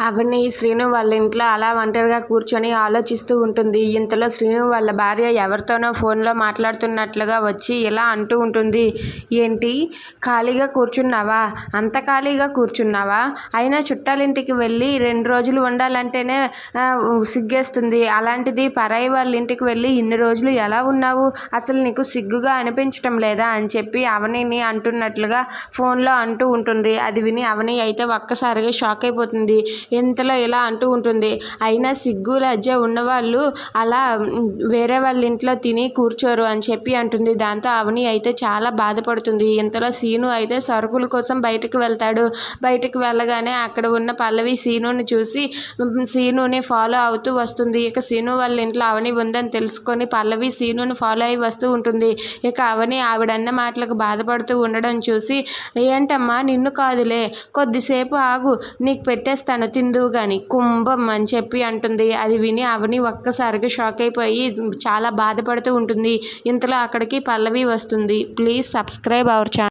అవని శ్రీను వాళ్ళ ఇంట్లో అలా ఒంటరిగా కూర్చొని ఆలోచిస్తూ ఉంటుంది. ఇంతలో శ్రీను వాళ్ళ భార్య ఎవరితోనో ఫోన్లో మాట్లాడుతున్నట్లుగా వచ్చి ఇలా అంటూ ఉంటుంది. ఏంటీ ఖాళీగా కూర్చున్నావా? అంత ఖాళీగా కూర్చున్నావా? అయినా చుట్టాలింటికి వెళ్ళి రెండు రోజులు ఉండాలంటేనే సిగ్గేస్తుంది. అలాంటిది పరాయి వాళ్ళ ఇంటికి వెళ్ళి ఇన్ని రోజులు ఎలా ఉన్నావు? అసలు నీకు సిగ్గుగా అనిపించటం లేదా? అని చెప్పి అవనిని అంటున్నట్లుగా ఫోన్లో అంటూ ఉంటుంది. అది విని అవని అయితే ఒక్కసారిగా షాకైపోతుంది. ఇంతలో ఇలా అంటూ ఉంటుంది. అయినా సిగ్గు, లజ్జ ఉన్నవాళ్ళు అలా వేరే వాళ్ళ ఇంట్లో తిని కూర్చోరు అని చెప్పి అంటుంది. దాంతో అవని అయితే చాలా బాధపడుతుంది. ఇంతలో సీను అయితే సరుకుల కోసం బయటకు వెళ్తాడు. బయటకు వెళ్ళగానే అక్కడ ఉన్న పల్లవి సీనుని చూసి సీనుని ఫాలో అవుతూ వస్తుంది. ఇక సీను వాళ్ళ ఇంట్లో అవని ఉందని తెలుసుకొని పల్లవి సీనుని ఫాలో అయి వస్తూ ఉంటుంది. ఇక అవని ఆవిడన్న మాటలకు బాధపడుతూ ఉండడం చూసి ఏంటమ్మా నిన్ను కాదులే కొద్దిసేపు ఆగు నీకు పెట్టేస్తాను తిందువుగాని కుంభం అని చెప్పి అంటుంది. అది విని అవని ఒక్కసారిగా షాక్ అయిపోయి చాలా బాధపడుతూ ఉంటుంది. ఇంతలో అక్కడికి పల్లవి వస్తుంది. Please subscribe our channel